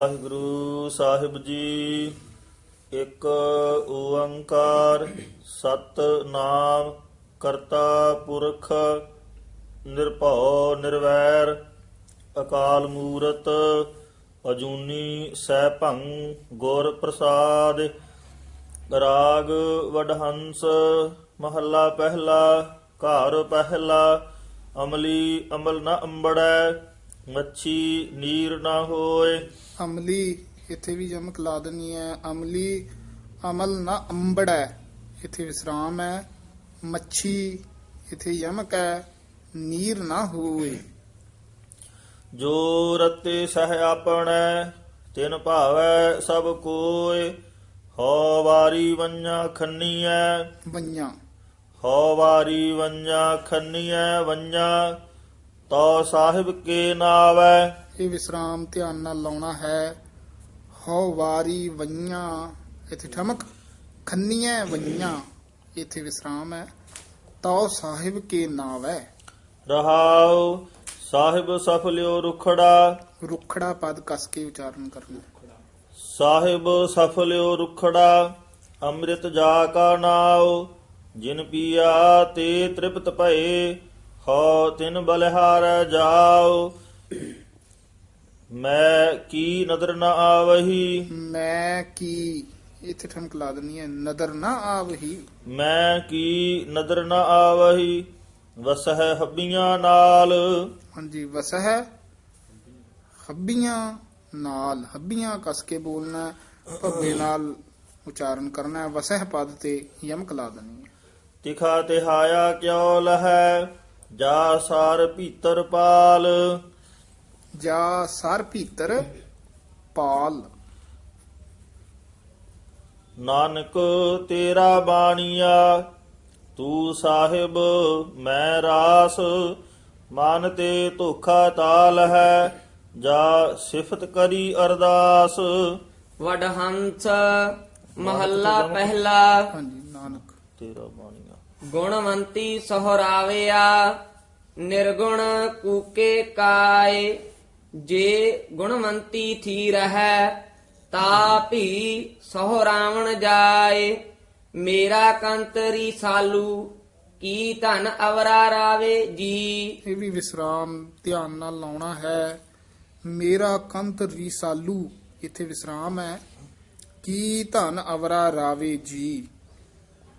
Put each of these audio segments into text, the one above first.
ਵਾਹਿਗੁਰੂ ਸਾਹਿਬ ਜੀ, ਇੱਕ ਓੰਕਾਰ ਸਤ ਨਾਮ ਕਰਤਾ ਪੁਰਖ, ਨਿਰਭਉ, ਨਿਰਵੈਰ, ਅਕਾਲ ਮੂਰਤ, ਅਜੂਨੀ ਸੈਭੰ ਗੁਰ ਪ੍ਰਸਾਦ, ਰਾਗ ਵਡਹੰਸ, ਮਹੱਲਾ ਪਹਿਲਾ, ਘਰ ਪਹਿਲਾ, ਅਮਲੀ ਅਮਲ ਨਾ ਅੰਬੜੈ ਮੱਛੀ ਨੀਰ ਨਾ ਹੋਏ। ਅਮਲੀ ਇੱਥੇ ਵੀ ਯਮਕ ਲਾ ਦੇਣੀ ਹੈ ਅਮਲੀ ਅਮਲ ਨਾ ਅੰਬੜੈ ਇੱਥੇ ਵਿਸਰਾਮ ਹੈ ਮੱਛੀ ਇੱਥੇ ਯਮਕ ਹੈ ਨੀਰ ਨਾ ਹੋਏ। ਜੋ ਰਤੇ ਸਹਿ ਆਪਣੈ ਤਿਨ ਭਾਵੈ ਸਭ ਕੋਇ ਹਉ ਵਾਰੀ ਵੰਜਾ ਖੰਨੀਐ। ਵਈਆਂ ਹਉ ਵਾਰੀ ਵੰਜਾ ਖੰਨੀਐ ਵੰਜਾ ਤੋ ਸਾਹਿਬ ਕੇ ਨਾਵੈ। ਇਹ ਵਿਸਰਾਮ ਧਿਆਨ ਨਾਲ ਲਾਉਣਾ ਹੈ। ਹਉ ਵਾਰੀ ਵਈਆਂ ਇੱਥੇ ਠਮਕ। ਖੰਨੀਆਂ ਵਈਆਂ ਇੱਥੇ ਵਿਸਰਾਮ ਹੈ। ਤਉ ਸਾਹਿਬ ਕੇ ਹੈ ਰਹਾਉ ਸਾਹਿਬ ਸਫਲਿਓ ਰੁਖੜਾ। ਰੁਖੜਾ ਪਦ ਕਸ ਕੇ ਉਚਾਰਨ ਕਰਨਾ। ਸਾਹਿਬ ਸਫਲਿਓ ਰੁਖੜਾ ਅੰਮ੍ਰਿਤ ਜਾ ਕਾ ਨਾਉ। ਜਿਨ ਪੀਆ ਤੇ ਤ੍ਰਿਪਤ ਭਏ ਹਉ ਤਿਨ ਬਲਿਹਾਰ ਜਾਉ ਮੈਂ ਕੀ ਨਦਰ ਨ ਆਵਹੀ? ਮੈਂ ਕੀ ਇੱਥੇ ਠਮਕ ਲਾ ਦੇਣੀ ਹੈ ਨਦਰ ਨਾ ਆਵਹੀ। ਮੈਂ ਕੀ ਨਦਰ ਨ ਆਵਹੀ? ਵਸਹਿ ਹੱਬੀਆਂ ਨਾਲ। ਹਾਂਜੀ ਵਸਹਿ ਹੱਬੀਆਂ ਨਾਲ ਹੱਬੀਆਂ ਕਸ ਕੇ ਬੋਲਣਾ ਹੈ, ਭੱਬੇ ਨਾਲ ਉਚਾਰਨ ਕਰਨਾ ਹੈ ਵਸਹਿ ਪਦ ਤੇ ਯਮਕ ਲਾ ਦੇਣੀ ਹੈ। ਤਿਖਾ ਤਿਹਾਇਆ ਕਿਉ ਲਹੈ? ਜਾ ਸਾਰ ਭੀਤਰ ਪਾਲ। ਜਾ ਸਰ ਭੀਤਰ ਪਾਲ। ਨਾਨਕ ਤੇਰਾ ਬਾਣੀਆ ਤੂੰ ਸਾਹਿਬ ਮੈਂ ਰਾਸ। ਮਨ ਤੇ ਧੋਖਾ ਤਾਲ ਹੈ ਜਾ ਸਿਫਤ ਕਰੀ ਅਰਦਾਸ। ਵਡਹੰਸ ਮਹੱਲਾ ਪਹਿਲਾ। ਹਾਂਜੀ ਨਾਨਕ। ਤੇਰਾ ਗੁਣਵੰਤੀ ਸਹਰਾਵਿਆ ਨਿਰਗੁਣ ਕੂਕੇ ਕਾਏ। ਜੇ ਗੁਣਵੰਤੀ ਥੀ ਰਹੈ ਤਾ ਭੀ ਸਹਰਾਵਣ ਜਾਏ। ਮੇਰਾ ਕੰਤਰੀ ਸਾਲੂ ਕੀ ਧਨ ਅਵਰਾ ਰਾਵੇ ਜੀ? ਇਹ ਵੀ ਵਿਸਰਾਮ ਧਿਆਨ ਨਾਲ ਲਾਉਣਾ ਹੈ। ਮੇਰਾ ਕੰਤ ਰੀਸਾਲੂ ਇੱਥੇ ਵਿਸਰਾਮ ਹੈ। ਕੀ ਧਨ ਅਵਰਾ ਰਾਵੇ ਜੀ?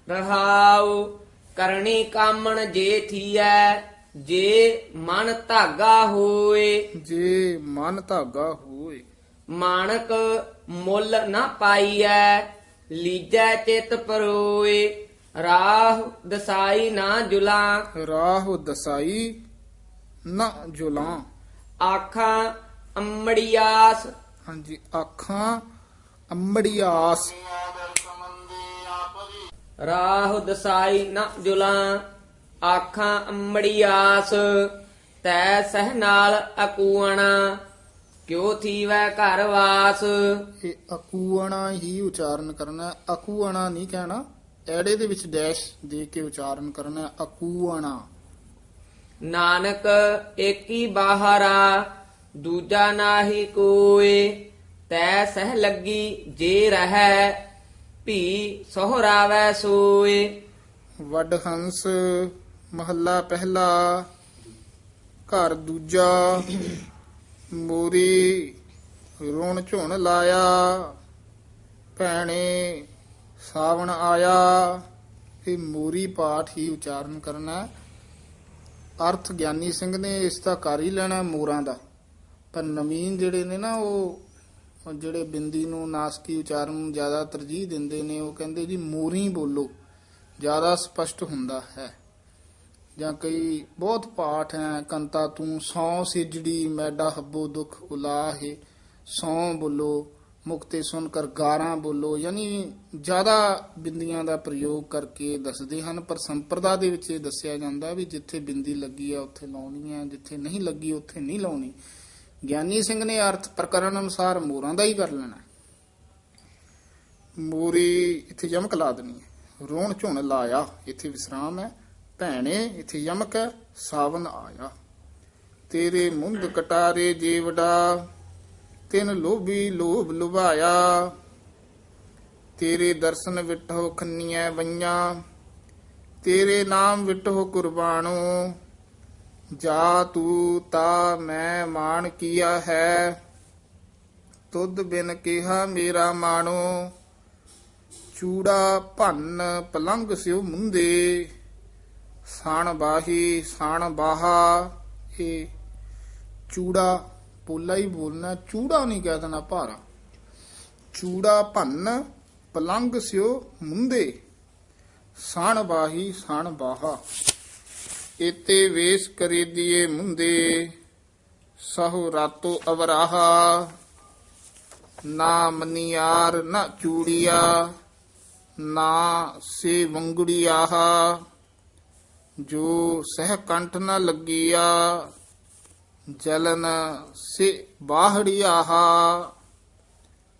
ਰਹਾਉ ਕਰਨੀ ਕਾਮਣ ਜੇ ਥੀਐ ਜੇ ਮਨ ਧਾਗਾ ਹੋਏ। ਜੇ ਮਨ ਧਾਗਾ ਹੋਏ। ਮਾਣਕ ਮੁੱਲ ਨਾ ਪਾਈਐ ਲੀਜੈ ਚਿਤ ਪਰੋਏ। ਰਾਹ ਦਸਾਈ ਨਾ ਜੁਲਾਂ। ਰਾਹ ਦਸਾਈ ਨਾ ਜੁਲਾਂ। ਆਖਾਂ ਅੰਮੜੀਆਸ। ਹਾਂਜੀ ਅੱਖਾਂ ਅੰਮੜੀਆਸ। ਰਾਹ ਦਸਾਈ ਨਾ ਜੁਲਾਂ ਆਖਾਂ ਅੰਮੜੀਆਸ ਤੈ ਸਹਿ ਨਾਲ ਅਕੂਣਾ ਕਿਉ ਥੀਵੈ ਘਰ ਵਾਸ। ਇਹ ਅਕੂਣਾ ਹੀ ਉਚਾਰਨ ਕਰਨਾ। ਅਕੂਣਾ ਨਹੀਂ ਕਹਿਣਾ ਐੜੇ ਦੇ ਵਿੱਚ ਡੈਸ਼ ਦੇ ਕੇ ਉਚਾਰਨ ਕਰਨਾ ਅਕੂਣਾ ਨਾਨਕ ਏਕੀ ਬਾਹਰਾ ਦੂਜਾ ਨਾਹੀ ਕੋਏ ਤੈ ਸਹਿ ਲੱਗੀ ਜੇ ਰਹੈ ਭੀ ਸੋਹਰਾਵੈ ਸੋਏ। ਵੱਡ ਹੰਸ ਮਹੱਲਾ ਪਹਿਲਾ, ਘਰ ਦੂਜਾ, ਮੋਰੀ ਰੋਣ ਝੁਣ ਲਾਇਆ, ਭੈਣੇ ਸਾਵਣ ਆਇਆ ਇਹ ਮੋਰੀ ਪਾਠ ਹੀ ਉਚਾਰਨ ਕਰਨਾ। ਅਰਥ ਗਿਆਨੀ ਸਿੰਘ ਨੇ ਇਸ ਦਾ ਕਰ ਹੀ ਲੈਣਾ ਮੋਰਾਂ ਦਾ। ਪਰ ਨਵੀਨ ਜਿਹੜੇ ਨੇ ਨਾ ਉਹ ਜਿਹੜੇ ਬਿੰਦੀ ਨੂੰ ਨਾਸਕੀ ਉਚਾਰਨ ਨੂੰ ਜ਼ਿਆਦਾ ਤਰਜੀਹ ਦਿੰਦੇ ਨੇ, ਉਹ ਕਹਿੰਦੇ ਜੀ ਮੋਰੀ ਬੋਲੋ, ਜ਼ਿਆਦਾ ਸਪਸ਼ਟ ਹੁੰਦਾ ਹੈ। ਜਾਂ ਕਈ ਬਹੁਤ ਪਾਠ ਹੈ ਕੰਤਾ ਤੂੰ ਸੌ ਸਿਜੜੀ ਮੈਡਾ ਹੱਬੋ ਦੁਖ ਉਲਾਹੇ। ਸੌ ਬੋਲੋ ਮੁਕਤੇ ਸੁਣ ਕਰ ਗਾਰਾਂ ਬੋਲੋ। ਯਾਨੀ ਜ਼ਿਆਦਾ ਬਿੰਦੀਆਂ ਦਾ ਪ੍ਰਯੋਗ ਕਰਕੇ ਦੱਸਦੇ ਹਨ, ਪਰ ਸੰਪਰਦਾ ਦੇ ਵਿੱਚ ਇਹ ਦੱਸਿਆ ਜਾਂਦਾ ਵੀ ਜਿੱਥੇ ਬਿੰਦੀ ਲੱਗੀ ਹੈ ਉੱਥੇ ਲਾਉਣੀ ਹੈ ਜਿੱਥੇ ਨਹੀਂ ਲੱਗੀ, ਉੱਥੇ ਨਹੀਂ ਲਾਉਣੀ। ਗਿਆਨੀ ਸਿੰਘ ਨੇ ਅਰਥ ਪ੍ਰਕਰਨ ਅਨੁਸਾਰ ਮੋਰਾਂ ਦਾ ਹੀ ਕਰ ਲੈਣਾ। ਮੋਰੀ ਇੱਥੇ ਯਮਕ ਲਾ ਦੇਣੀ ਹੈ। ਰੋਣ ਝੁਣ ਲਾਇਆ, ਇੱਥੇ ਵਿਸਰਾਮ ਹੈ। ਭੈਣੇ, ਇੱਥੇ ਯਮਕ ਹੈ, ਸਾਵਨ ਆਇਆ। ਤੇਰੇ ਮੁੰਦ ਕਟਾਰੇ ਜੀਵੜਾ, ਤਿੰਨ ਲੋਭੀ ਲੋਭ ਲੁਭਾਇਆ। ਤੇਰੇ ਦਰਸ਼ਨ ਵਿਟੋ ਖੰਨੀਆਂ ਬਈਆਂ ਤੇਰੇ ਨਾਮ ਵਿਟੋ ਕੁਰਬਾਨੋ। ਜਾ ਤੂੰ ਤਾ ਮੈਂ ਮਾਣ ਕੀਆ ਹੈ। ਤੁਧ ਬਿਨ ਕਿਹਾ ਮੇਰਾ ਮਾਣੋ। ਚੂੜਾ ਭੰਨ ਪਲੰਗ ਸਿਉ ਮੁੰਦੇ। ਸਣ ਬਾਹੀ, ਸਣ ਬਾਹਾ। ਇਹ ਚੂੜਾ ਪੋਲਾ ਹੀ ਬੋਲਣਾ, ਚੂੜਾ ਨਹੀਂ ਕਹਿ ਦੇਣਾ ਭਾਰਾ। ਚੂੜਾ ਭੰਨ ਪਲੰਗ ਸਿਉ ਮੁੰਦੇ। ਸਣ ਬਾਹੀ, ਸਣ ਬਾਹਾ। ਇਤੇ ਵੇਸ ਕਰੀ ਦੀਏ ਮੁੰਦੇ, ਸਹੁ ਰਾਤੋ ਅਵਰਾਹਾ। ਨਾ ਮਨੀਆਰ, ਨਾ ਚੂੜੀਆ, ਨਾ ਸੇ ਵੰਗੜੀਆਹ। ਜੋ ਸਹਿ ਕੰਠ ਨ ਲੱਗੀਆ, ਜਲਨ ਸੇ ਬਾਹੜੀਆਹ।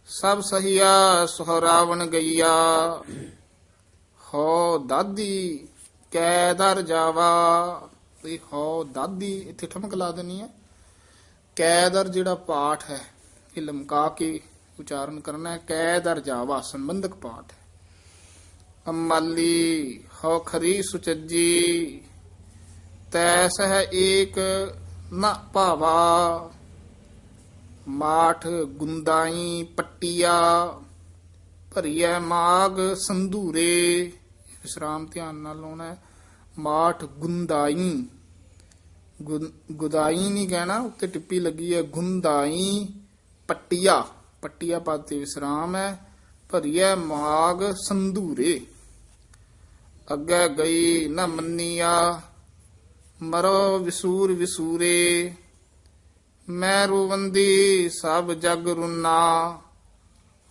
ਸਭ ਸਹੀਆ ਸੁਹਰਾਵਣ ਗਈਆ। ਹੋ ਦਾਦੀ ਕੈ ਦਰ ਜਾਵਾ। ਇਹ ਹੋ ਦਾਦੀ, ਇੱਥੇ ਠਮਕ ਲਾ ਦੇਣੀ ਹੈ। ਕੈਦਰ ਜਿਹੜਾ ਪਾਠ ਹੈ, ਇਹ ਲਮਕਾ ਕੇ ਉਚਾਰਨ ਕਰਨਾ ਹੈ। ਕੈਦਰ ਜਾਵਾ, ਸੰਬੰਧਕ ਪਾਠ ਹੈ। ਅਮਾਲੀ ਹੋ ਖਰੀ ਸੁਚੱਜੀ। ਤੈਸ ਹੈ ਏਕ ਨਾ ਭਾਵਾ। ਮਾਠ ਗੁੰਦਾਈ ਪੱਟੀਆ। ਭਰੀਐ ਮਾਗ ਸੰਧੂਰੇ। ਵਿਸਰਾਮ ਧਿਆਨ ਨਾਲ ਲਾਉਣਾ ਹੈ। ਮਾਠ ਗੁੰਦਾਈ। ਗੁਦਾਈ ਨਹੀਂ ਕਹਿਣਾ, ਉੱਤੇ ਟਿੱਪੀ ਲੱਗੀ ਹੈ, ਗੁੰਦਾਈ ਪੱਟੀਆ। ਪੱਟੀਆ ਪਦ ਵਿਸਰਾਮ ਹੈ। ਭਰੀਐ ਮਾਗ ਸੰਧੂਰੇ। ਅੱਗੇ ਗਈ ਨਾ ਮੰਨੀਆ, ਮਰੋ ਵਿਸੂਰ ਵਿਸੂਰੇ। ਮੈਂ ਰੁਵੰਦੀ ਸਭ ਜਗ ਰੁਨਾ,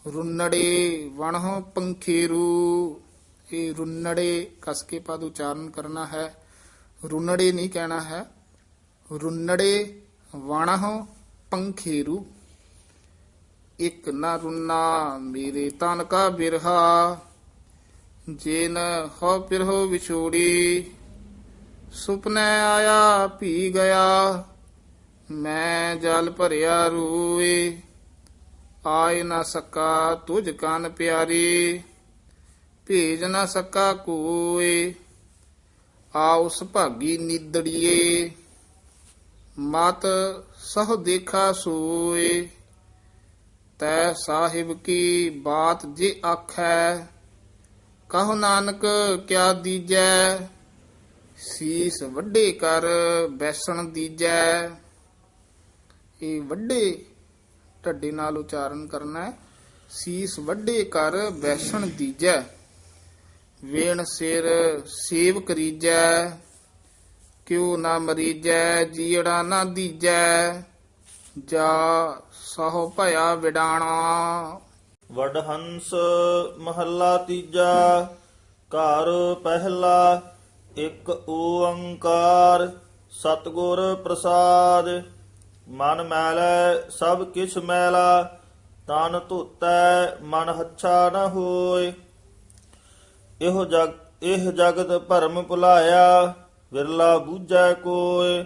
ਰੁਨੜੇ ਵਣਹੁ ਪੰਖੇਰੂ। ਇਹ ਰੁੰਨੜੇ ਕਸ ਕੇ ਪਦ ਉਚਾਰਨ ਕਰਨਾ ਹੈ। ਰੁੰਨੜੇ ਨਹੀਂ ਕਹਿਣਾ ਹੈ। ਰੁੰਨੜੇ ਵਣਹੁ ਪੰਖੀਰੂ। ਇਕ ਨਾ ਰੁੰਨਾ ਮੇਰੇ ਤਨ ਕਾ ਬਿਰਹਾ। ਜਿਨ ਹੋ ਪਿਰਹੋ ਵਿਛੋੜੀ। ਸੁਪਨੇ ਆਇਆ ਪੀ ਗਿਆ। ਮੈਂ ਜਲ ਭਰਿਆ ਰੂਏ। ਆਏ ਨਾ ਸਕਾ ਤੁਝ ਕਨ ਪਿਆਰੀ। ਭੇਜ ਨਾ ਸਕਾ ਕੋਏ। ਆ ਉਸ ਭਾਗੀ ਨਿਦੜੀਏ। ਮਤ ਸਹ ਦੇਖਾ ਸੋਏ। ਤੈ ਸਾਹਿਬ ਕੀ ਬਾਤ ਜੇ ਆਖੈ, ਕਹੋ ਨਾਨਕ ਕਿਆ ਦੀਜੈ? ਸੀਸ ਵੱਡੇ ਕਰ ਬੈਸਣ ਦੀਜੈ। ਇਹ ਵੱਡੇ ਢੱਡੇ ਨਾਲ ਉਚਾਰਨ ਕਰਨਾ ਹੈ। ਸੀਸ ਵੱਡੇ ਕਰ ਬੈਸਣ ਦੀਜੈ। ਵੇਣ ਸਿਰ ਸੇਵ ਕਰੀਜੈ, ਕਿਉ ਨਾ ਮਰੀਜੈ, ਜੀੜਾ ਨਾ ਦੀਜੈ, ਜਾ ਸਹੁ ਭਇਆ ਵਿਡਾਣਾ। ਵਡਹੰਸ ਮਹੱਲਾ ਤੀਜਾ, ਘਰ ਪਹਿਲਾ, ਇੱਕ ਓੰਕਾਰ, ਸਤਿਗੁਰ ਪ੍ਰਸਾਦ। ਮਨ ਮੈਲੈ ਸਭ ਕਿਛ ਮੈਲਾ, ਤਨ ਧੋਤੈ ਮਨ ਹੱਛਾ ਨ ਹੋਏ। ਇਹੋ ਜਗ, ਇਹ ਜਗਤ ਭਰਮ ਭੁਲਾਇਆ, ਵਿਰਲਾ ਬੂਝੈ ਕੋਏ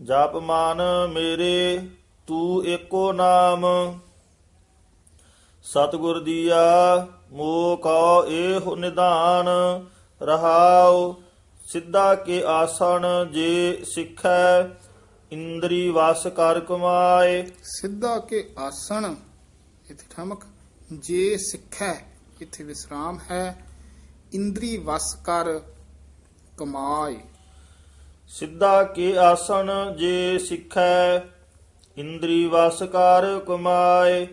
ਜਪ ਮਾਨ ਮੇਰੇ, ਤੂੰ ਏਕੋ ਨਾਮ। ਸਤਿਗੁਰ ਦੀਆ, ਮੋਹ ਕਉ ਏਹ ਨਿਧਾਨ, ਰਹਾਉ ਸਿੱਧਾ ਕੇ ਆਸਣ ਜੇ ਸਿੱਖੈ, ਇੰਦਰੀ ਵਾਸ ਕਰ ਕਮਾਏ। ਸਿੱਧਾ ਕੇ ਆਸਣ, ਇਥੇ ਠਮਕ, ਜੇ ਸਿੱਖੈ, ਇਥੇ ਵਿਸਰਾਮ ਹੈ। ਇੰਦਰੀ ਵਸ ਕਰ ਕਮਾਏ। ਸਿੱਧਾ ਕੇ ਆਸਣ ਜੇ ਸਿੱਖੈ ਇੰਦਰੀ ਵਸ ਕਰ ਕਮਾਏ।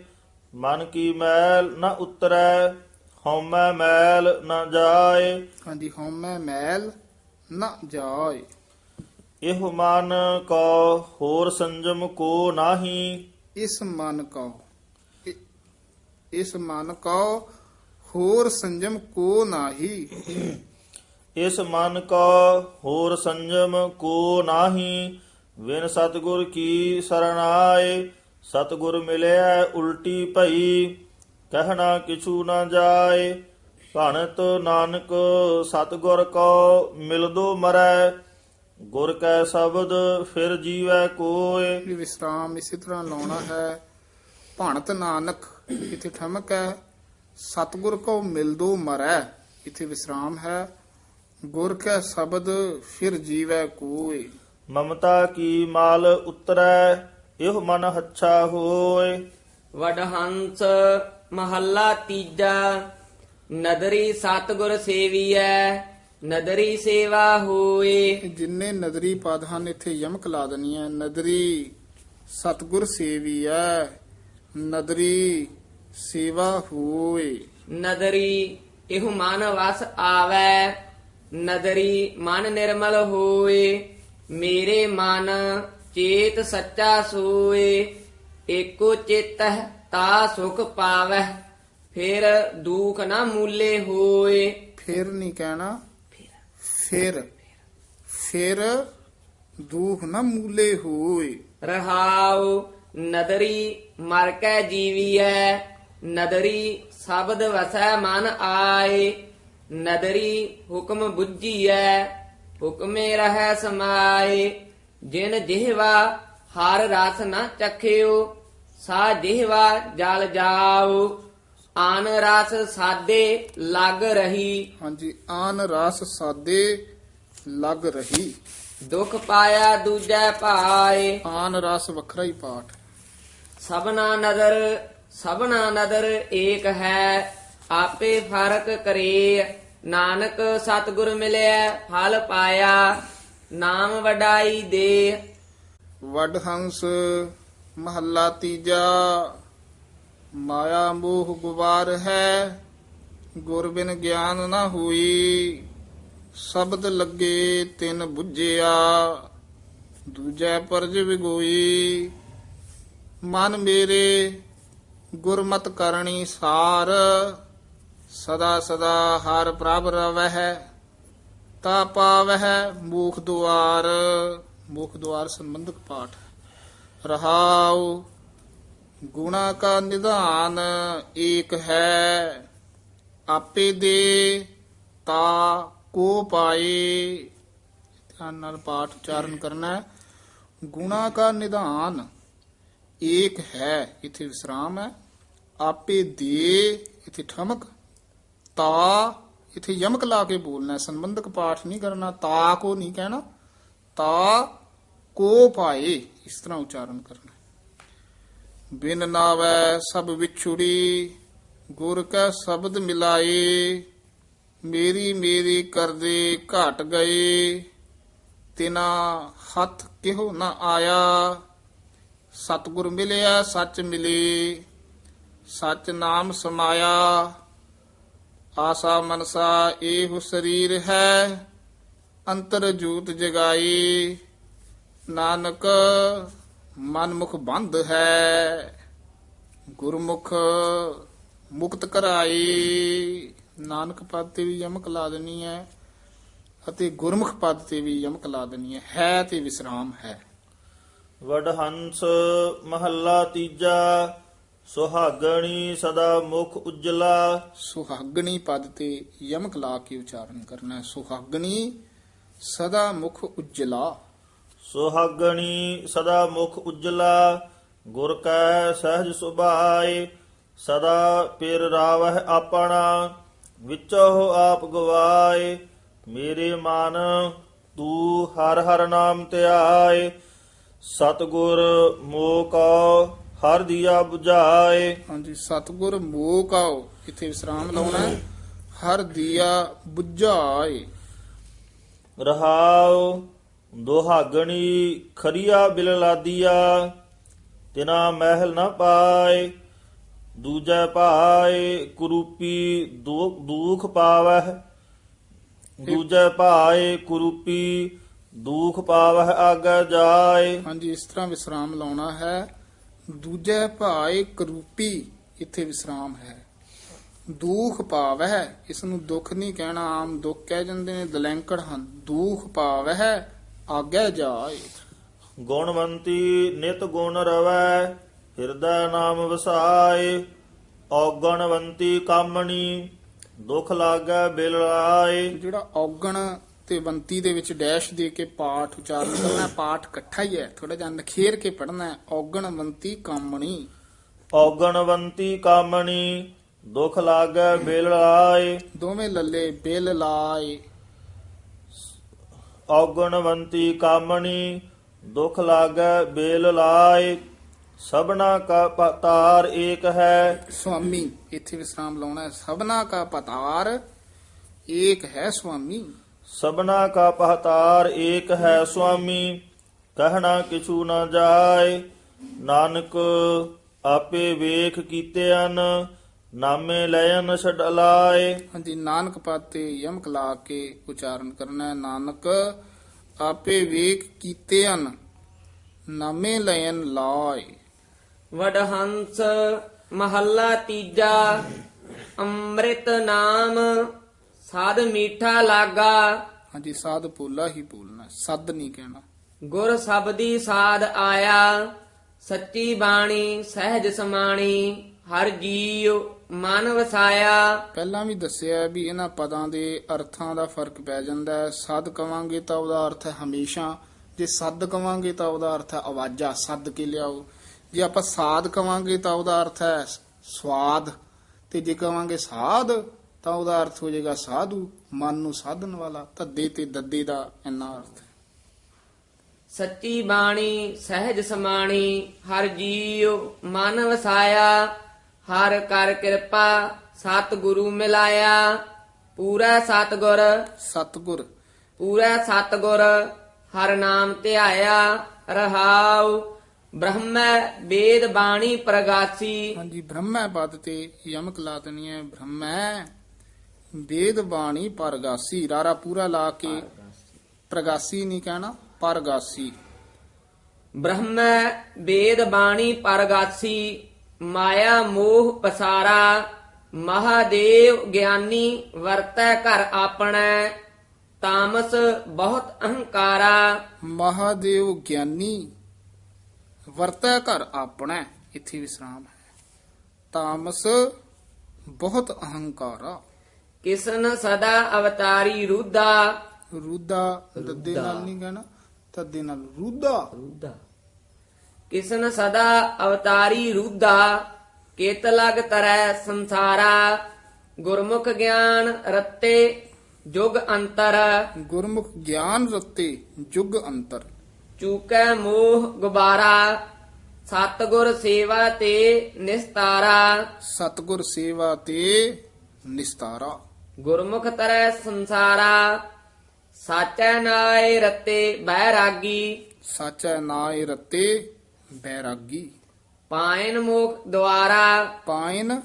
ਮਨ ਕੀ ਮੈਲ ਨ ਉਤਰੈ ਹਉਮੈ ਮੈਲ ਨ ਜਾਏ। ਹਾਂਜੀ ਹਉਮੈ ਮੈਲ ਨਾ ਜਾਏ। ਇਹੋ ਮਨ ਕੋ ਹੋਰ ਸੰਜਮ ਕੋ ਨਾਹੀ। ਇਸ ਮਨ ਇ- ਇਸ ਮਨ ਕਉ ਹੋਰ ਸੰਜਮ ਕੋ ਨਾਹੀ? ਇਸ ਮਨ ਕੋ ਹੋਰ ਸੰਜਮ ਕੋ ਨਾਹੀ? ਵਿਨ ਸਤਗੁਰ ਕੀ ਸਰਣਾਏ ਸਤਗੁਰ ਮਿਲਿਆ ਉਲਟੀ ਭਈ ਕਹਿਣਾ ਕਿਛੂ ਨਾ ਜਾਏ? ਭਣਤ ਨਾਨਕ ਸਤਗੁਰ ਕੋ ਮਿਲਦੋ ਮਰੈ ਗੁਰ ਕੈ ਸ਼ਬਦ ਫਿਰ ਜੀਵੈ ਕੋਏ? ਵਿਸਰਾਮ ਇਸੇ ਤਰ੍ਹਾਂ ਲਾਉਣਾ ਹੈ। ਭਣਤ ਨਾਨਕ ਇਥੇ ਠਮਕ ਹੈ। ਸਤਗੁਰ ਕੋ ਮਿਲਦੋ ਮਰੈ ਇਥੇ ਵਿਸਰਾਮ ਹੈ। ਗੁਰ ਕੈ ਸ਼ਬਦ ਫਿਰ ਜੀਵੈ ਕੋਇ। ਮਮਤਾ ਕੀ ਮਾਲ ਉਤਰੈ ਇਹ ਮਨ ਹੱਛਾ ਹੋਏ ਵਡਹੰਸ ਮਹੱਲਾ ਤੀਜਾ ਨਦਰੀ ਸਤਗੁਰ ਸੇਵੀਐ ਨਦਰੀ ਸੇਵਾ ਹੋਏ ਜਿੰਨੇ ਨਦਰੀ ਪਦ ਹਨ ਇੱਥੇ ਯਮਕ ਲਾ ਦੇਣੀ ਹੈ ਨਦਰੀ ਸਤਗੁਰ ਸੇਵੀਐ ਨਦਰੀ ਸੇਵਾ ਹੋਏ। ਨਦਰੀ ਇਹ ਮਨ ਵਸ ਆਵੈ। ਨਦਰੀ ਮਨ ਨਿਰਮਲ ਹੋਏ। ਮੇਰੇ ਮਨ ਚੇਤ ਸੱਚਾ ਸੋਏ। ਏਕੋ ਚਿਤ ਤਾ ਸੁਖ ਪਾਵੈ ਫਿਰ ਦੁਖ ਨਾ ਮੂਲੇ ਹੋਏ। ਫਿਰ ਨਹੀਂ ਕਹਿਣਾ। ਫਿਰ। ਫਿਰ ਦੁਖ ਨਾ ਮੂਲੇ ਹੋਏ। ਰਹਾਉ ਨਦਰੀ ਮਰ ਕੈ ਜੀਵੀਐ। ਨਦਰੀ ਸ਼ਬਦ ਵਸੈ ਮਨ ਆਏ। ਨਦਰੀ ਹੁਕਮ ਬੁੱਝੀਐ ਹੁਕਮੇ ਰਹੈ ਸਮਾਏ। ਜਿਨ ਜਿਹਵਾ ਹਰ ਰਸ ਨ ਚਖਿਓ ਸਾ ਜਿਹਵਾ ਜਲ ਜਾਉ ਆਨ ਰਸ ਸਾਦੇ ਲੱਗ ਰਹੀ। ਹਾਂਜੀ ਆਨ ਰਸ ਸਾਦੇ ਲੱਗ ਰਹੀ। ਦੁਖ ਪਾਇਆ ਦੂਜੈ ਭਾਏ। ਆਨ ਰਸ ਵੱਖਰਾ ਹੀ ਪਾਠ। ਸਭਨਾ ਨਦਰ ਸਭਨਾ ਨਦਰ ਏਕ ਹੈ, ਆਪੇ ਫ਼ਰਕ ਕਰੇ। ਨਾਨਕ ਸਤਿਗੁਰ ਮਿਲਿਆ ਫਲ ਪਾਇਆ, ਨਾਮ ਵਡਾਈ ਦੇ। ਵੱਡ ਹੰਸ ਮਹੱਲਾ ਤੀਜਾ, ਮਾਇਆ ਮੋਹ ਗੁਬਾਰ ਹੈ, ਗੁਰ ਬਿਨ ਗਿਆਨ ਨਾ ਹੋਈ। ਸ਼ਬਦ ਲੱਗੇ ਤਿਨ 부ਝਿਆ ਦੂਜੈ ਪਰਜ ਵਿਗੋਈ। ਮਨ ਮੇਰੇ ਗੁਰਮਤ ਕਰਨੀ ਸਾਰ, ਸਦਾ ਸਦਾ ਹਰ ਪ੍ਰਭ ਰਵਹਿ, ਤਾ ਪਾਵਹਿ ਮੂਖ ਦੁਆਰ। ਮੂਖ ਦੁਆਰ ਸੰਬੰਧਕ ਪਾਠ। ਰਹਾਉ ਗੁਣਾ ਕਾ ਨਿਧਾਨ, ਏਕ ਹੈ ਆਪੇ ਦੇ, ਤਾ ਕੋ ਪਾਏ। ਧਿਆਨ ਨਾਲ ਪਾਠ ਉਚਾਰਨ ਕਰਨਾ ਹੈ। ਗੁਣਾ ਕਾ ਨਿਧਾਨ ਏਕ ਹੈ, ਇਥੇ ਵਿਸਰਾਮ ਹੈ। ਆਪੇ ਦੇ ਇਥੇ ਠਮਕ, ਤਾ ਇਥੇ ਯਮਕ ਲਾ ਕੇ ਬੋਲਣਾ ਸੰਬੰਧਕ ਪਾਠ ਨਹੀਂ ਕਰਨਾ, ਤਾ ਕੋ ਨਹੀਂ ਕਹਿਣਾ, ਤਾ ਕੋ ਪਾਏ, ਇਸ ਤਰ੍ਹਾਂ ਉਚਾਰਨ ਕਰਨਾ ਬਿਨ ਨਾਵੈ ਸਭ ਵਿਛੁੜੀ, ਗੁਰ ਕੈ ਸ਼ਬਦ ਮਿਲਾਏ, ਮੇਰੀ ਮੇਰੀ ਕਰਦੇ ਘਟ ਗਏ, ਤਿਨਾ ਹੱਥ ਕਿਹੋ ਨਾ ਆਇਆ। ਸਤਿਗੁਰ ਮਿਲਿਆ, ਸੱਚ ਮਿਲੇ। ਸੱਚ ਨਾਮ ਸਮਾਇਆ। ਆਸਾ ਮਨਸਾ ਇਹ ਸਰੀਰ ਹੈ, ਅੰਤਰ ਜੂਤ ਜਗਾਈ। ਨਾਨਕ, ਮਨਮੁਖ ਬੰਦ ਹੈ, ਗੁਰਮੁਖ ਮੁਕਤ ਕਰਾਈ। ਨਾਨਕ ਪਦ ਤੇ ਵੀ ਯਮਕ ਲਾ ਦੇਣੀ ਹੈ ਅਤੇ ਗੁਰਮੁਖ ਪਦ ਤੇ ਵੀ ਯਮਕ ਲਾ ਦੇਣੀ ਹੈ। ਹੈ ਤੇ ਵਿਸਰਾਮ ਹੈ। ਵਡਹੰਸ ਮਹੱਲਾ ਤੀਜਾ ਸੁਹਾਗਣੀ ਸਦਾ ਮੁਖ ਉਜਲਾ। ਸੁਹਾਗਣੀ ਪਦ ਤੇ ਯਮਕ ਲਾ ਕੇ ਉਚਾਰਨ ਕਰਨਾ ਹੈ। ਸੁਹਾਗਣੀ ਸਦਾ ਮੁਖ ਉਜਲਾ। ਸੁਹਾਗਣੀ ਸਦਾ ਮੁਖ ਉਜਲਾ ਗੁਰ ਕੈ ਸਹਿਜ ਸੁਭਾਏ ਸਦਾ ਪਿਰ ਰਾਵਹਿ ਆਪਣਾ ਵਿਚੋ ਆਪ ਗਵਾਏ ਮੇਰੇ ਮਨ ਤੂੰ ਹਰ ਹਰ ਨਾਮ ਧਿਆਏ। ਸਤਗੁਰ ਮੋਕਾ ਹਰ ਦੀਆ 부ਝਾਏ ਹਾਂਜੀ ਸਤਗੁਰ ਮੋਹ ਕਾਓ ਇੱਥੇ ਵਿਸਰਾਮ ਲਾਉਣਾ ਹੈ। ਹਰ ਦੀਆ 부ਝਾਏ ਰਹਾਉ ਦੁਹਾਗਣੀ ਖਰੀਆ ਬਿਲ ਲਾਦੀਆ ਤਿਨਾ ਮਹਿਲ ਨਾ ਪਾਏ। ਦੂਜੈ ਭਾਏ ਕੁਰੂਪੀ ਦੂਖ ਪਾਵਹਿ। ਦੂਜੈ ਭਾਏ ਕੁਰੂਪੀ ਦੂਖ ਪਾਵਹਿ ਆਗੇ ਜਾਏ। ਹਾਂਜੀ ਇਸ ਤਰ੍ਹਾਂ ਵਿਸਰਾਮ ਲਾਉਣਾ ਹੈ। ਦੂਜੇ ਭਾਏ ਕਰੂਪੀ ਇੱਥੇ ਵਿਸਰਾਮ ਹੈ। ਦੁਖ ਪਾਵਹਿ ਇਸ ਨੂੰ ਦੁੱਖ ਨਹੀਂ ਕਹਿਣਾ ਆਮ ਦੁੱਖ ਕਹਿ ਜਾਂਦੇ ਨੇ ਦਲੈਂਕੜ ਹਨ। ਦੁਖ ਪਾਵਹਿ ਆਗੇ ਜਾਏ। ਗੁਣਵੰਤੀ ਨਿਤ ਗੁਣ ਰਵੈ ਹਿਰਦੈ ਨਾਮ ਵਸਾਏ ਔਗਣਵੰਤੀ ਕਾਮਣੀ ਦੁਖ ਲਾਗੈ ਬਿਲ ਆਏ ਜਿਹੜਾ ਔਗਣ ਤੇ ਬੰਤੀ ਦੇ ਵਿੱਚ ਡੈਸ਼ ਦੇ ਕੇ ਪਾਠ ਉਚਾਰਨ ਕਰਨਾ ਪਾਠ ਇਕੱਠਾ ਹੀ ਹੈ। ਥੋੜਾ ਜਿਹਾ ਨਖੇਰ ਕੇ ਪੜਨਾ ਔਗਣ ਬੰਤੀ ਕਾਮਣੀ। ਔਗਣਵੰਤੀ ਕਾਮਣੀ ਦੁਖ ਲਾਗੈ ਬੇਲ ਲਾਏ। ਦੋਵੇਂ ਲੱਲੇ ਬੇਲ ਲਾਏ। ਔਗਣਵੰਤੀ ਕਾਮਣੀ ਦੁਖ ਲਾਗੈ ਬੇਲ ਲਾਏ। ਸਭਨਾ ਕਾ ਪਤਾਰ ਏਕ ਹੈ। ਸੁਆਮੀ ਇੱਥੇ ਵਿਸਰਾਮ ਲਾਉਣਾ ਹੈ। ਸਭਨਾ ਕਾ ਪਤਾਰ ਏਕ ਹੈ ਸੁਆਮੀ। ਸਭਨਾ ਕਾ ਪਹਤਾਰ ਏਕ ਹੈ ਸੁਆਮੀ ਕਹਿਣਾ ਕਿਛੂ ਨਾ ਜਾਏ ਨਾਨਕ ਆਪੇ ਵੇਖ ਕੀਤੇ ਹਨ ਨਾਮੇ ਲੈਨ ਛਡ ਲਾਏ ਹਾਂਜੀ ਨਾਨਕ ਪਾਤੇ ਯਮਕ ਲਾ ਕੇ ਉਚਾਰਨ ਕਰਨਾ ਹੈ। ਨਾਨਕ ਆਪੇ ਵੇਖ ਕੀਤੇ ਹਨ ਨਾਮੇ ਲੈਨ ਲਾਏ। ਵਡਹੰਸ ਮਹੱਲਾ ਤੀਜਾ ਅੰਮ੍ਰਿਤ ਨਾਮ ਸਾਧ ਮੀਠਾ ਲਾਗਾ। ਹਾਂਜੀ ਸਾਧ ਪੋਲਾ ਹੀ ਬੋਲਣਾ ਸੱਦ ਨਹੀਂ ਕਹਿਣਾ। ਗੁਰ ਸਬਦੀ ਸਾਧ ਆਇਆ ਸੱਚੀ ਬਾਣੀ ਸਹਿਜ ਸਮਾਣੀ ਹਰ ਜੀਉ ਮਨ ਵਸਾਇਆ। ਪਹਿਲਾਂ ਵੀ ਦੱਸਿਆ ਵੀ ਇਹਨਾਂ ਪਦਾਂ ਦੇ ਅਰਥਾਂ ਦਾ ਫ਼ਰਕ ਪੈ ਜਾਂਦਾ ਹੈ। ਸੱਦ ਕਵਾਂਗੇ ਤਾਂ ਉਹਦਾ ਅਰਥ ਹੈ ਹਮੇਸ਼ਾ ਜੇ ਸੱਦ ਕਵਾਂਗੇ ਤਾਂ ਉਹਦਾ ਅਰਥ ਹੈ ਆਵਾਜ਼ਾ ਸੱਦ ਕੇ ਲਿਆਓ। ਜੇ ਆਪਾਂ ਸਾਧ ਕਵਾਂਗੇ ਤਾਂ ਉਹਦਾ ਅਰਥ ਹੈ ਸਵਾਦ ਤੇ ਜੇ ਕਵਾਂਗੇ ਸਾਧ ਤਾਂ ਉਹਦਾ ਅਰਥ ਹੋ ਜਾਏਗਾ ਸਾਧੂ ਮਨ ਨੂੰ ਸਾਧਨ ਵਾਲਾ ਧੱਦੇ ਤੇ ਦੱਦੇ ਦਾ ਇੰਨਾ ਅਰਥ ਹੈ। ਸੱਚੀ ਬਾਣੀ ਸਹਿਜ ਸਮਾਣੀ ਹਰ ਜੀਉ ਮਨ ਵਸਾਇਆ ਹਰ ਕਰ ਕਿਰਪਾ ਸਤ ਗੁਰੂ ਮਿਲਾਇਆ। ਪੂਰਾ ਸਤਗੁਰ ਸਤਗੁਰ। ਪੂਰਾ ਸਤਗੁਰ ਹਰ ਨਾਮ ਧਿਆਇਆ ਰਹਾਉ। ਬ੍ਰਹਮੈ ਵੇਦ ਬਾਣੀ ਪ੍ਰਗਾਸੀ। ਹਾਂਜੀ ਬ੍ਰਹਮੈ ਪਦ ਤੇ ਯਮਕ ਲਾ ਹੈ। ਬ੍ਰਹਮੈ ਵੇਦ ਬਾਣੀ ਪਰਗਾਸੀ ਰਾਰਾ ਪੂਰਾ ਲਾ ਕੇ ਪ੍ਰਗਾਸੀ। ਨਹੀਂ ਕਹਿਣਾ ਪਰਗਾਸੀ। ਬ੍ਰਹਮੈ ਵੇਦ ਬਾਣੀ ਪਰਗਾਸੀ ਮਾਇਆ ਮੋਹ ਪਸਾਰਾ ਮਹਾਦੇਵ ਗਿਆਨੀ ਵਰਤੈ ਘਰ ਆਪਣੈ ਤਾਮਸ ਬਹੁਤ ਅਹੰਕਾਰਾ। ਮਹਾਦੇਵ ਗਿਆਨੀ ਵਰਤੈ ਘਰ ਆਪਣਾ ਇੱਥੇ ਵਿਸਰਾਮ ਹੈ। ਤਾਮਸ ਬਹੁਤ ਅਹੰਕਾਰਾ। ਕਿਸਨ ਸਦਾ ਅਵਤਾਰੀ ਰੂਦਾ ਰੂਦਾ ਦੱਦੇ ਨਾਲ ਨਹੀਂ ਕਹਿਣਾ ਤੱਦੇ ਨਾਲ ਰੂਦਾ ਰੂਦਾ ਕਿਸਨ ਸਦਾ ਅਵਤਾਰੀ ਰੂਦਾ ਕੇਤ ਲਗ ਤਰੈ ਸੰਸਾਰਾ। ਗੁਰਮੁਖ ਗਿਆਨ ਰੱਤੇ ਜੁਗ ਅੰਤਰ। ਗੁਰਮੁਖ ਗਿਆਨ ਰਤੇ ਜੁਗ ਅੰਤਰ। ਚੂਕੈ ਮੋਹ ਗੁਬਾਰਾ ਸਤਗੁਰ ਸੇਵਾ ਤੇ ਨਿਸਤਾਰਾ। ਸਤਗੁਰ ਸੇਵਾ ਤੇ ਨਿਸਤਾਰਾ। ਗੁਰਮੁਖ ਤਰੈ ਸੰਸਾਰਾ ਸਾਚੈ ਨਾਏ ਰਤੇ ਬੈਰਾਗੀ। ਸਾਚੈ ਨਾਏ ਰਤੇ ਬੈਰਾਗੀ। ਪਾਇਨ ਮੁਖ ਦੁਆਰਾ। ਪਾਇਨ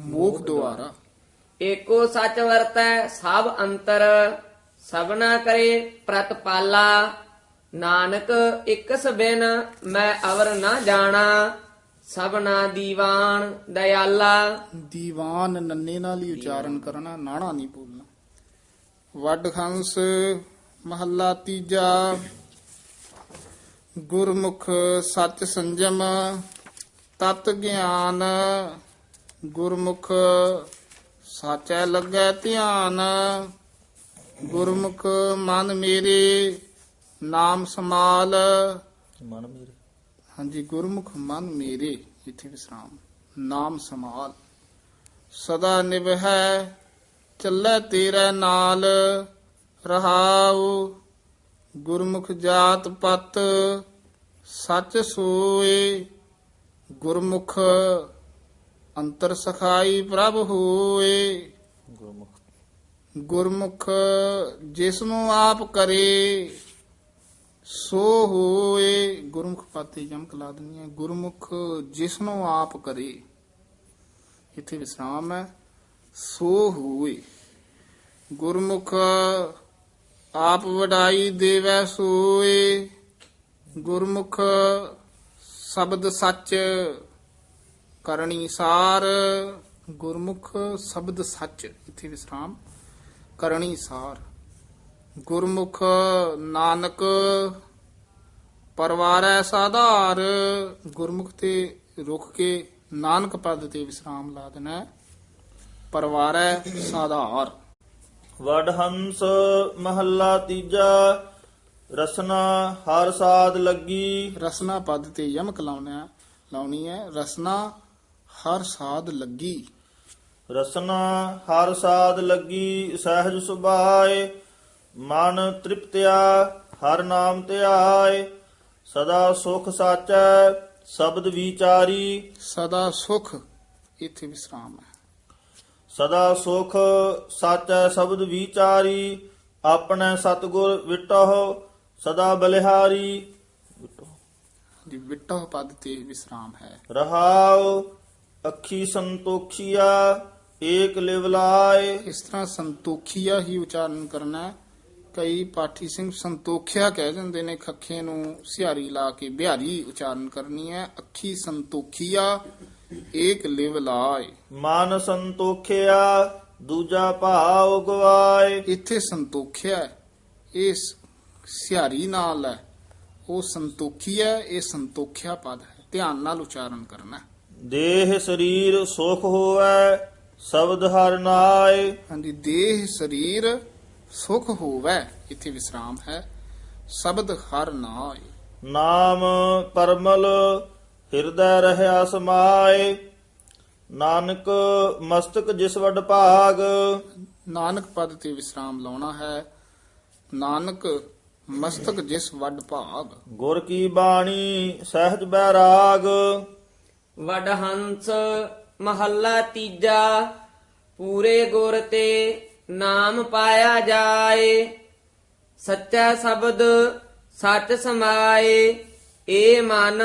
ਮੋਖ ਦੁਆਰਾ। ਏਕੋ ਸੱਚ ਵਰਤੈ ਸਭ ਅੰਤਰ ਸਭਨਾ ਕਰੇ ਪ੍ਰਤਪਾਲਾ ਨਾਨਕ ਇਕਸ ਬਿਨ ਮੈਂ ਅਵਰ ਨਾ ਜਾਣਾ। ਸਭਨਾ ਦੀਵਾਨ ਦਇਆਲਾ। ਦੀਵਾਨ ਨੰਨੇ ਨਾਲ ਹੀ ਉਚਾਰਨ ਕਰਨਾ ਨਾਣਾ ਨਹੀਂ ਬੋਲਣਾ ਵੱਡ ਖੰਸ ਮਹੱਲਾ ਤੀਜਾ। ਗੁਰਮੁਖ ਸੱਚ ਸੰਜਮ ਤਤ ਗਿਆਨ। ਗੁਰਮੁਖ ਸਾਚੈ ਲੱਗੈ ਧਿਆਨ। ਗੁਰਮੁਖ ਮਨ ਮੇਰੇ ਨਾਮ ਸਮਾਲ ਮਨ ਮੇਰੇ। ਹਾਂਜੀ ਗੁਰਮੁਖ ਮਨ ਮੇਰੇ ਇੱਥੇ ਵਿਸਰਾਮ। ਨਾਮ ਸਮਾਲ ਸਦਾ ਨਿਭੈ ਚੱਲੈ ਤੇਰੇ ਨਾਲ ਰਹਾਉ। ਗੁਰਮੁਖ ਜਾਤ ਪਤ ਸੱਚ ਸੋਏ। ਗੁਰਮੁਖ ਅੰਤਰ ਸਖਾਈ ਪ੍ਰਭ ਹੋਏ। ਗੁਰਮੁਖ। ਗੁਰਮੁਖ ਜਿਸ ਨੂੰ ਆਪ ਕਰੇ ਸੋ ਹੋਏ ਗੁਰਮੁਖ ਪਾਤੇ ਜਮਕ ਲਾ ਦਿੰਦੀ ਹੈ। ਗੁਰਮੁਖ ਜਿਸ ਆਪ ਕਰੇ, ਇੱਥੇ ਵਿਸਰਾਮ ਹੈ। ਸੋ ਹੋਏ ਗੁਰਮੁਖ ਆਪ ਵਡਾਈ ਦੇਵੈ ਸੋਏ, ਗੁਰਮੁਖ ਸ਼ਬਦ ਸੱਚ ਕਰਨੀ ਸਾਰ, ਗੁਰਮੁਖ ਸ਼ਬਦ ਸੱਚ, ਇੱਥੇ ਵਿਸਰਾਮ ਕਰਨੀ ਸਾਰ। ਗੁਰਮੁਖ ਨਾਨਕ ਪਰਵਾਰੈ ਸਾਧਾਰ। ਗੁਰਮੁਖ ਤੇ ਰੁਕ ਕੇ ਨਾਨਕ ਪਦ ਤੇ ਵਿਸਰਾਮ ਲਾ ਦੇਣਾ। ਪਰਵਾਰੈ ਸਾਧਾਰ। ਵਡ ਹੰਸ ਮਹੱਲਾ ਤੀਜਾ ਰਸਨਾ ਹਰ ਸਾਧ ਲੱਗੀ। ਰਸਨਾ ਪਦ ਤੇ ਯਮਕ ਲਾਉਣਾ ਲਾਉਣੀ ਹੈ ਰਸਨਾ ਹਰ ਸਾਧ ਲੱਗੀ। ਰਸਨਾ ਹਰ ਸਾਧ ਲੱਗੀ ਸਹਿਜ ਸੁਭਾਏ ਮਨ ਤ੍ਰਿਪਤਿਆ ਹਰ ਨਾਮ ਧਿਆਏ ਸਦਾ ਸੁਖ ਸਾਚੈ ਸ਼ਬਦ ਵਿਚਾਰੀ। ਸਦਾ ਸੁਖ ਇੱਥੇ ਵਿਸਰਾਮ ਹੈ। ਸਦਾ ਸੁਖ ਸਾਚੈ ਸ਼ਬਦ ਵਿਚਾਰੀ ਆਪਣੇ ਸਤਗੁਰ ਵਿਟਹੁ ਸਦਾ ਬਲਿਹਾਰੀ। ਜੀ ਵਿਟੋ ਪਦ ਤੇ ਵਿਸਰਾਮ ਹੈ। ਰਹਾਉ ਅੱਖੀ ਸੰਤੋਖੀਆ ਏਕ ਲਿਵ ਲਾਏ। ਇਸ ਤਰ੍ਹਾਂ ਸੰਤੋਖੀਆ ਹੀ ਉਚਾਰਨ ਕਰਨਾ ਹੈ। ਕਈ ਪਾਠੀ ਸਿੰਘ ਸੰਤੋਖਿਆ ਕਹਿ ਦਿੰਦੇ ਨੇ ਖੱਖੇ ਨੂੰ ਸਿਹਾਰੀ ਲਾ ਕੇ ਬਿਹਾਰੀ ਉਚਾਰਨ ਕਰਨੀ ਹੈ। ਅੱਖੀ ਸੰਤੋਖੀਆ ਏਕ ਲਿਵ ਲਾਏ। ਮਨ ਸੰਤੋਖਿਆ ਦੂਜਾ ਭਾਵ ਗਵਾਏ ਇੱਥੇ ਸੰਤੋਖਿਆ ਹੈ। ਇਹ ਸ- ਸਿਹਾਰੀ ਨਾਲ ਹੈ। ਉਹ ਸੰਤੋਖੀ ਹੈ ਇਹ ਸੰਤੋਖਿਆ ਪਦ ਹੈ। ਧਿਆਨ ਨਾਲ ਉਚਾਰਨ ਕਰਨਾ ਹੈ। ਦੇਹ ਸਰੀਰ ਸੁਖ ਹੋਵੇ ਸ਼ਬਦ ਹਰ ਨਾਏ। ਹਾਂਜੀ ਦੇਹ ਸਰੀਰ ਸੁਖ ਹੋਵੇ ਇੱਥੇ ਵਿਸਰਾਮ ਹੈ ਸ਼ਬਦ ਹਰ ਨਾਏ। ਨਾਮ ਪਰਮਲ ਹਿਰਦੈ ਰਹਿਆ ਸਮਾਏ ਨਾਨਕ ਮਸਤਕ ਜਿਸ ਵਡ ਭਾਗ। ਨਾਨਕ ਪਦ ਤੇ ਵਿਸਰਾਮ ਲਾਉਣਾ ਹੈ ਨਾਨਕ ਮਸਤਕ ਜਿਸ ਵੱਡ ਭਾਗ। ਗੁਰ ਕੀ ਬਾਣੀ ਸਹਿਜ ਬੈਰਾਗ ਵਡਹੰਸ ਮਹੱਲਾ ਤੀਜਾ ਪੂਰੇ ਗੁਰ ਤੇ ਨਾਮ ਪਾਇਆ ਜਾਏ ਸੱਚਾ ਸ਼ਬਦ ਸੱਚ ਸਮਾਏ ਏ ਮਨ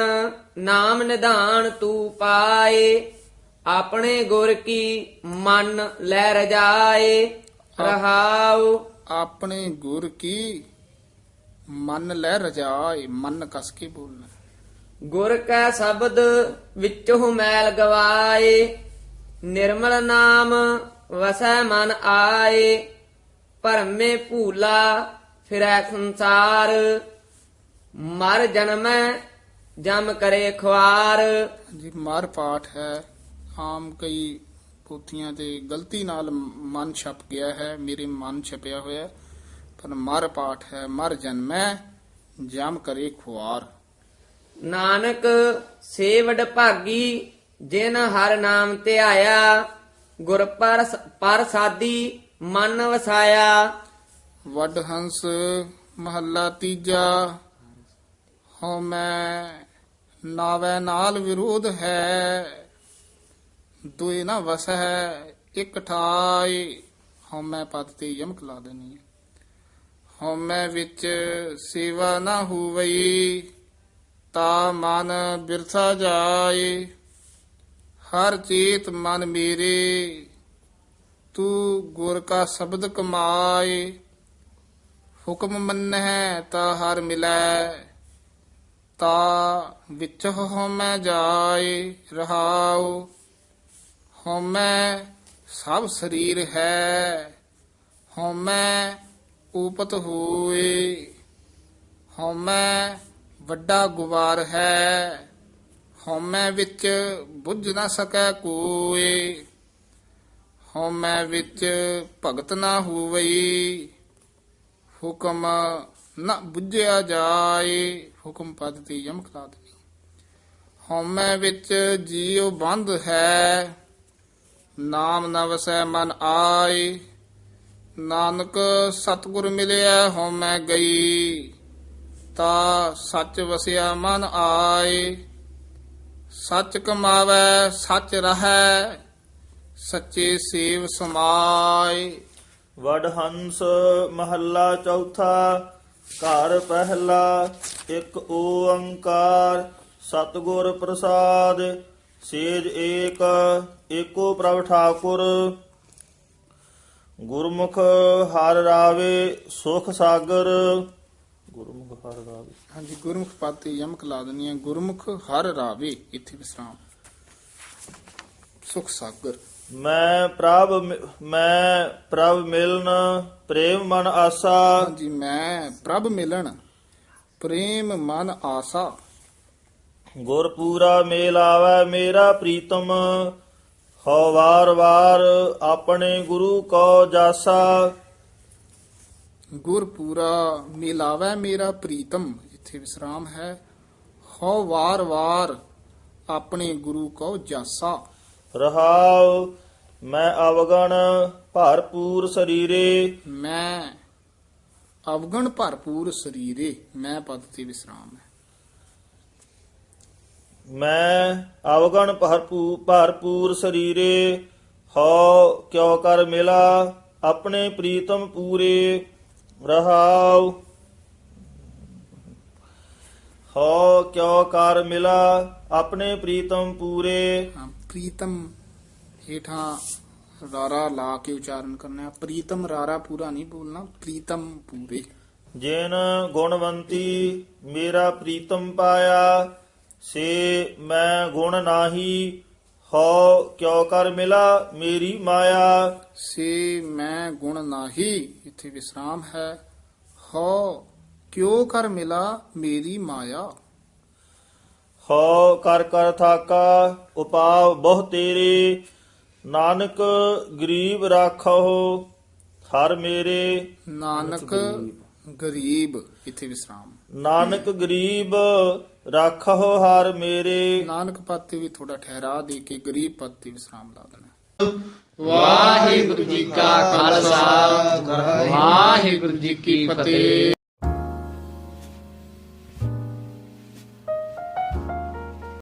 ਨਾਮ ਨਿਧਾਨ ਤੂੰ ਪਾਏ ਆਪਣੇ ਗੁਰ ਕੀ ਮਨ ਲੈ ਰਜਾਏ ਰਹਾਉ। ਆਪਣੇ ਗੁਰ ਕੀ ਮਨ ਲੈ ਰਜਾਏ ਮਨ ਕਸ ਕੇ ਬੋਲਣਾ। ਗੁਰ ਕੈ ਸ਼ਬਦ ਵਿੱਚੋਂ ਮੈਲ ਗਵਾਏ ਨਿਰਮਲ ਨਾਮ ਵਸੈ ਮਨ ਆਏ ਭਰਮੇ ਭੂਲਾ ਫਿਰੈ ਸੰਸਾਰ। ਮਰ ਜਨਮੈ ਜਮ ਕਰੇ ਖੁਆਰ। ਜੀ ਮਾਰ ਪਾਠ ਹੈ। ਆਮ ਕਈ ਪੋਥੀਆਂ ਤੇ ਗਲਤੀ ਨਾਲ ਮਨ ਛਪ ਗਿਆ ਹੈ। ਮੇਰੇ ਮਨ ਛਪਿਆ ਹੋਇਆ। ਪਰ ਮਰ ਪਾਠ ਹੈ। ਮਰ ਜਨਮੈ ਜਮ ਕਰੇ ਖੁਆਰ। ਨਾਨਕ ਸੇਵਡ ਭਾਗੀ ਜਿਨ ਹਰ ਨਾਮ ਧਿਆਇਆ ਗੁਰ ਪਰ ਪਰ ਸਾਦੀ ਮਨ ਵਸਾਇਆ। ਵੱਡ ਹੰਸ ਮਹੱਲਾ ਤੀਜਾ। ਹਉ ਮੈਂ ਨਾਵੇ ਨਾਲ ਵਿਰੋਧ ਹੈ। ਦੁਇ ਨਾ ਵਸੈ ਇਕ ਠਾਈ ਹਉ ਮੈਂ ਪਦ ਤੇ ਯਮਕ ਲਾ ਦੇਣੀ ਹੈ ਹਉ ਮੈਂ ਵਿੱਚ ਸੇਵਾ ਨਾ ਹੋਵਈ, ਤਾ ਮਨ ਬਿਰਥਾ ਜਾਏ। ਹਰ ਚੇਤ ਮਨ ਮੇਰੇ, ਤੂੰ ਗੁਰ ਕਾ ਸ਼ਬਦ ਕਮਾਏ। ਹੁਕਮ ਮੰਨਹਿ ਤਾ ਹਰ ਮਿਲੈ, ਤਾ ਵਿੱਚ ਹਉਮੈ ਜਾਏ, ਰਹਾਉ। ਹਉਮੈ ਸਭ ਸਰੀਰ ਹੈ, ਹਉਮੈ ਉਪਤ ਹੋਏ। ਹਉਮੈ ਵੱਡਾ ਗੁਵਾਰ ਹੈ। ਹਉਮੈ ਵਿੱਚ ਬੁੱਝ ਨਾ ਸਕੈ ਕੋਏ, ਹਉਮੈ ਵਿੱਚ ਭਗਤ ਨਾ ਹੋਵਈ, ਹੁਕਮ ਨਾ ਬੁੱਝਿਆ ਜਾਏ, ਹੁਕਮ ਪਦ ਤੇ ਯਮਕ ਲਾ ਦੇਣੀ ਹਉਮੈ ਵਿੱਚ ਜੀਉ ਬੰਧ ਹੈ, ਨਾਮ ਨਾ ਵਸੈ ਮਨ ਆਏ, ਨਾਨਕ ਸਤਿਗੁਰ ਮਿਲਿਆ ਹਉਮੈ ਗਈ, ਤਾ ਸੱਚ ਵਸਿਆ ਮਨ ਆਏ। ਸੱਚ ਕਮਾਵੈ, ਸੱਚ ਰਹੈ, ਸੱਚੇ ਸੇਵ ਸਮਾਏ। ਵਡ ਹੰਸ ਮਹੱਲਾ ਚੌਥਾ, ਘਰ ਪਹਿਲਾ, ਇੱਕ ਓੰਕਾਰ, ਸਤਿਗੁਰ ਪ੍ਰਸਾਦ, ਸੇਜ ਏਕ, ਏਕੋ ਪ੍ਰਭ ਠਾਕੁਰ। ਗੁਰਮੁਖ ਹਰ ਰਾਵੇ, ਸੁਖ ਸਾਗਰ। ਗੁਰਮੁਖ ਹਰ ਰਾਵੇ। ਹਾਂਜੀ ਗੁਰਮੁਖ ਪਦ ਤੇ ਯਮਕ ਲਾ ਹੈ। ਗੁਰਮੁਖ ਹਰ ਰਾਵੇ ਇੱਥੇ ਵਿਸਰਾਮ। ਸੁਖ ਸਾਗਰ। ਮੈਂ ਪ੍ਰਭ ਮਿ- ਪ੍ਰਭ ਮਿਲਨ ਪ੍ਰੇਮ ਮਨ ਆਸਾ। ਹਾਂਜੀ ਮੈਂ ਪ੍ਰਭ ਮਿਲਣ ਪ੍ਰੇਮ ਮਨ ਆਸਾ। ਗੁਰ ਪੂਰਾ ਮੇਲ ਆਵੈ ਮੇਰਾ ਪ੍ਰੀਤਮ। ਹਉ ਵਾਰ ਵਾਰ ਆਪਣੇ ਗੁਰੂ ਕੋ ਜਾਸਾ। ਗੁਰ ਪੂਰਾ ਮਿਲਾਵੈ ਮੇਰਾ ਪ੍ਰੀਤਮ। ਇੱਥੇ ਵਿਸਰਾਮ ਹੈ। ਹਉ ਵਾਰ ਵਾਰ ਆਪਣੇ ਗੁਰੂ ਕੋ ਜਾਸਾ। ਰਹਾਉ ਮੈਂ ਅਵਗਣ ਭਰਪੂਰ ਸਰੀਰੇ। ਮੈਂ ਅਵਗਣ ਭਰਪੂਰ ਸਰੀਰੇ ਮੈਂ ਪਦ ਤੇ ਵਿਸਰਾਮ ਹੈ। ਮੈਂ ਅਵਗਣ ਭਰਪੂਰ ਭਰਪੂਰ ਸਰੀਰੇ ਹਉ ਕਿਉ ਕਰ ਮਿਲਾ ਆਪਣੇ ਪ੍ਰੀਤਮ ਪੂਰੇ। ਰਹਾਉ ਹਉ ਕਿਉ ਕਰ ਮਿਲਾ ਆਪਣੇ ਪ੍ਰੀਤਮ ਪੂਰੇ। ਹਾਂ, ਪ੍ਰੀਤਮ ਹੇਠਾਂ ਰਾਰਾ ਲਾ ਕੇ ਉਚਾਰਨ ਕਰਨਾ ਹੈ। ਪ੍ਰੀਤਮ ਰਾਰਾ ਪੂਰਾ ਨਹੀਂ ਬੋਲਣਾ ਪ੍ਰੀਤਮ ਪੂਰੇ। ਜਿਨ ਗੁਣਵੰਤੀ ਮੇਰਾ ਪ੍ਰੀਤਮ ਪਾਇਆ ਸੇ ਮੈਂ ਗੁਣ ਨਾਹੀ ਹਉ ਕਿਉ ਕਰ ਮਿਲਾ ਮੇਰੀ ਮਾਇਆ। ਸੇ ਮੈਂ ਗੁਣ ਨਾਹੀ ਇੱਥੇ ਵਿਸਰਾਮ ਹੈ। ਹੋ ਕਿਉ ਕਰ ਮਿਲਾ ਮੇਰੀ ਮਾਇਆ? ਹਉ ਕਰ ਕਰ ਥਾਕਾ ਉਪਾਵ ਬਹੁ ਤੇਰੇ ਨਾਨਕ ਗਰੀਬ ਰਾਖੋ ਹਰ ਮੇਰੇ। ਨਾਨਕ ਗਰੀਬ। ਇੱਥੇ ਵਿਸਰਾਮ। ਨਾਨਕ ਗਰੀਬ ਰਾਖੋ ਹਰ ਮੇਰੇ। ਨਾਨਕ ਪਦ ਤੇ ਵੀ ਥੋੜਾ ਠਹਿਰਾ ਦੇ ਕੇ ਗਰੀਬ ਪਦ ਤੇ ਵਿਸਰਾਮ ਲਾ ਦੇਣਾ। ਵਾਹਿਗੁਰੂ ਜੀ ਕਾ ਖਾਲਸਾ ਵਾਹਿਗੁਰੂ ਜੀ ਕੀ ਫਤਿਹ।